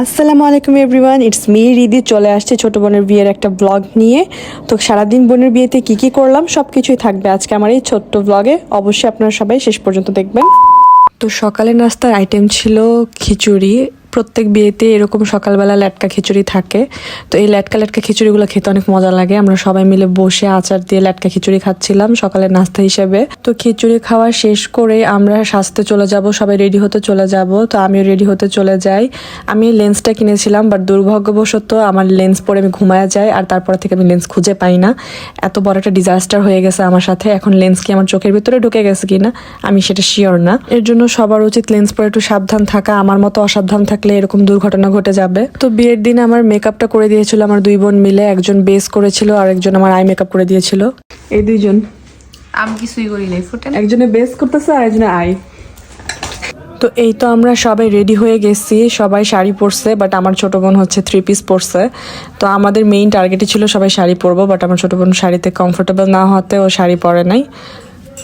আসসালামু আলাইকুম everyone it's me Riddhi. চলে আসছে ছোট বোনের বিয়ের একটা ব্লগ নিয়ে। তো সারাদিন বোনের বিয়েতে কি কি করলাম সব কিছুই থাকবে আজকে আমার এই ছোট্ট ব্লগে অবশ্যই আপনারা সবাই শেষ পর্যন্ত দেখবেন। তো সকালে নাস্তার আইটেম ছিল খিচুড়ি প্রত্যেক বিয়েতে এরকম সকালবেলা ল্যাটকা খিচুড়ি থাকে। তো এই ল্যাটকা ল্যাটকা খিচুড়িগুলো খেতে অনেক মজা লাগে। আমরা সবাই মিলে বসে আচার দিয়ে ল্যাটকা খিচুড়ি খাচ্ছিলাম সকালের নাস্তা হিসেবে। তো খিচুড়ি খাওয়া শেষ করে আমরা সাজতে চলে যাব, সবাই রেডি হতে চলে যাব। তো আমিও রেডি হতে চলে যাই। আমি লেন্সটা কিনেছিলাম, বাট দুর্ভাগ্যবশত আমার লেন্স পরে আমি ঘুমায়া যাই, আর তারপর থেকে আমি লেন্স খুঁজে পাই না। এত বড় একটা ডিজাস্টার হয়ে গেছে আমার সাথে। এখন লেন্স কি আমার চোখের ভিতরে ঢুকে গেছে কিনা, আমি সেটা শিওর না। এর জন্য সবার উচিত লেন্স পরে একটু সাবধান থাকা। আমার মতো অসাবধান থাকলে এরকম দুর্ঘটনা ঘটে যাবে। তো বিয়ের দিন আমার মেকআপটা করে দিয়েছিল আমার দুই বোন মিলে। একজন বেস করেছিল আর একজন আমার আই মেকআপ করে দিয়েছিল। এই দুইজন। আমি কিছুই করি নাই একজনে বেস করতেছে আর একজনে আই। তো এই তো আমরা সবাই রেডি হয়ে গেছি। সবাই শাড়ি পরছে বাট আমার ছোট বোন হচ্ছে থ্রি পিস পরছে। তো আমাদের মেইন টার্গেটই ছিল সবাই শাড়ি পরবো বাট আমার ছোট বোন শাড়িতে কমফোর্টেবল না হতে ও শাড়ি পরে নাই।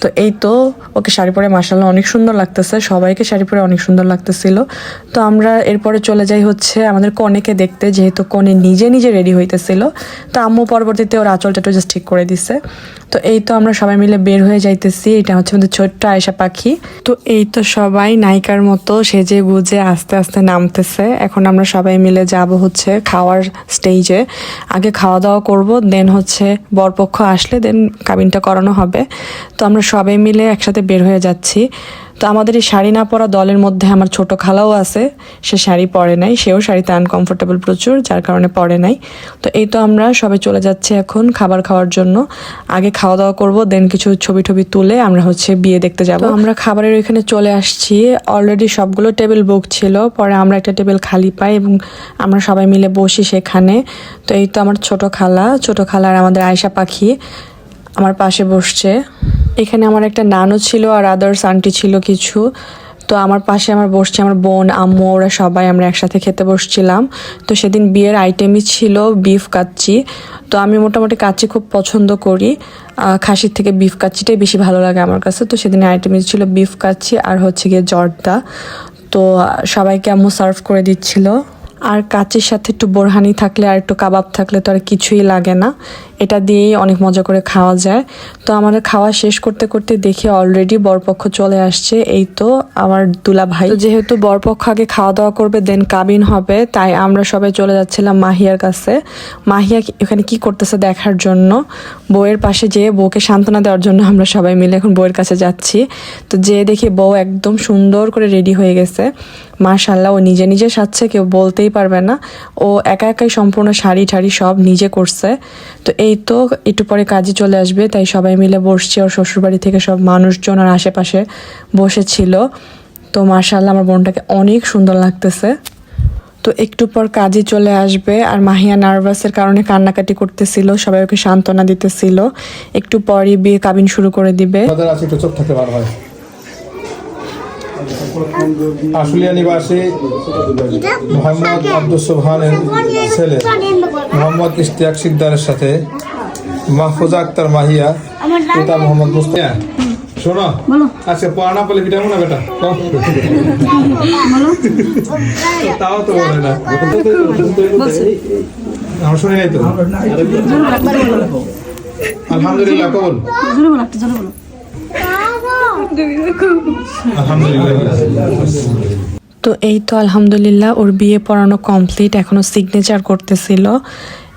তো এই তো, ওকে শাড়ি পরে মাসাল্লাহ অনেক সুন্দর লাগতেছে, সবাইকে শাড়ি পরে অনেক সুন্দর লাগতেছিল। তো আমরা এরপরে চলে যাই হচ্ছে আমাদের কনেকে দেখতে, যেহেতু কনে নিজে নিজে রেডি হইতেছিল, তো আম্মু পরবর্তীতে ওর আঁচলটা একটু জাস্ট ঠিক করে দিছে। তো এই তো আমরা সবাই মিলে বের হয়ে যাইতেছি, এটা হচ্ছে আমাদের ছোট্ট আয়সা পাখি। তো এই তো সবাই নায়িকার মতো সেজে গুজে আস্তে আস্তে নামতেছে। এখন আমরা সবাই মিলে যাব হচ্ছে খাওয়ার স্টেজে আগে খাওয়া দাওয়া করব দেন হচ্ছে বরপক্ষ আসলে দেন কাবিনটা করানো হবে। তো আমরা সবাই মিলে একসাথে বের হয়ে যাচ্ছি। তো আমাদের এই শাড়ি না পরা দলের মধ্যে আমার ছোট খালাও আছে। সে শাড়ি পরে নাই, সেও শাড়িতে আনকমফোর্টেবল প্রচুর, যার কারণে পরে নাই। তো এই তো আমরা সবাই চলে যাচ্ছি এখন খাবার খাওয়ার জন্য। আগে খাওয়া দাওয়া করব দেন কিছু ছবি টবি তুলে আমরা হচ্ছে বিয়ে দেখতে যাব। আমরা খাবারের ওইখানে চলে আসছি। অলরেডি সবগুলো টেবিল বুক ছিল। পরে আমরা একটা টেবিল খালি পাই এবং আমরা সবাই মিলে বসি সেখানে। তো এই তো আমার ছোট খালা। ছোট খালা আর আমাদের আয়সা পাখি আমার পাশে বসছে। এখানে আমার একটা নানু ছিল আর আদার্স আন্টি ছিল কিছু। তো আমার পাশে আমার বসছে আমার বোন, আম্মু, ওরা সবাই আমরা একসাথে খেতে বসছিলাম। তো সেদিন বিয়ের আইটেমই ছিল বিফ কাচ্চি। তো আমি মোটামুটি কাচ্চি খুব পছন্দ করি। খাসির থেকে বিফ কাচ্চিটাই বেশি ভালো লাগে আমার কাছে। তো সেদিন আইটেমই ছিল বিফ কাচ্চি আর হচ্ছে গিয়ে জর্দা। তো সবাইকে আম্মু সার্ভ করে দিচ্ছিল। আর কাচের সাথে একটু বোরহানি থাকলে আর একটু কাবাব থাকলে তো আর কিছুই লাগে না। এটা দিয়েই অনেক মজা করে খাওয়া যায়। তো আমাদের খাওয়া শেষ করতে করতে দেখি অলরেডি বরপক্ষ চলে আসছে। এই তো আমার দুলা ভাই যেহেতু বরপক্ষ আগে খাওয়া দাওয়া করবে দেন কাবিন হবে, তাই আমরা সবাই চলে যাচ্ছিলাম মাহিয়ার কাছে। মাহিয়া এখানে কি করতেছে দেখার জন্য? বউয়ের পাশে যেয়ে বউকে সান্ত্বনা দেওয়ার জন্য আমরা সবাই মিলে এখন বউয়ের কাছে যাচ্ছি। তো যেয়ে দেখি বউ একদম সুন্দর করে রেডি হয়ে গেছে। মাশাল্লাহ ও নিজে নিজে সাজছে, কেউ বলতেই পারবে না। ও একা একাই সম্পূর্ণ শাড়ি ঠাড়ি সব নিজে করছে। তো এই তো একটু পরে কাজে চলে আসবে, তাই সবাই মিলে বসছে। ওর শ্বশুরবাড়ি থেকে সব মানুষজন আর আশেপাশে বসেছিল। তো মাশাল্লাহ আমার বোনটাকে অনেক সুন্দর লাগতেছে। তো একটু পর কাজে চলে আসবে আর মাহিয়া নার্ভাসের কারণে কান্নাকাটি করতেছিল, সবাই ওকে সান্ত্বনা দিতেছিল। একটু পরই বিয়ে কাবিন শুরু করে দিবে আমাদের আছে একটু চোখ থাকতে বার হয় আশুলিয়া নিবাসী মোহাম্মদ আব্দুল সোহানের ছেলে মোহাম্মদ ইশতিয়াক সিকদারের সাথে মাহফুজা আক্তার মাহিয়া পিতা মোহাম্মদ মুস্তিয়া শোনো আজকে পড়ানা বলে কিটা মনে বেটা? তাও তো বলে না। আমরা শুনি নাই তো? আলহামদুলিল্লাহ কবুল। আলহামদুলিল্লাহ তো এই তো আলহামদুলিল্লাহ, ওর বিয়ে পড়ানো কমপ্লিট এখনও সিগনেচার করতেছিল।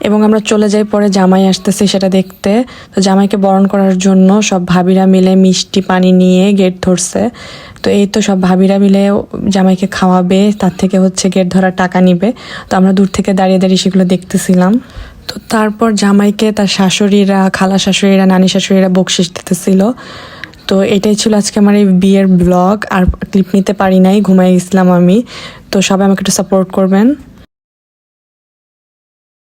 এবং আমরা চলে যাই, পরে জামাই আসতেছে সেটা দেখতে। তো জামাইকে বরণ করার জন্য সব ভাবিরা মিলে মিষ্টি পানি নিয়ে গেট ধরছে। তো এই তো সব ভাবিরা মিলে জামাইকে খাওয়াবে, তার থেকে হচ্ছে গেট ধরার টাকা নিবে। তো আমরা দূর থেকে দাঁড়িয়ে দাঁড়িয়ে সেগুলো দেখতেছিলাম। তো তারপর জামাইকে তার শাশুড়িরা, খালা শাশুড়িরা, নানি শাশুড়িরা বকশিস দিতেছিল। তো এটাই ছিল আজকে আমার এই বিয়ের ব্লগ আর ক্লিপ নিতে পারি নাই, ঘুমাই গেছিলাম আমি। তো সবাই আমাকে একটু সাপোর্ট করবেন।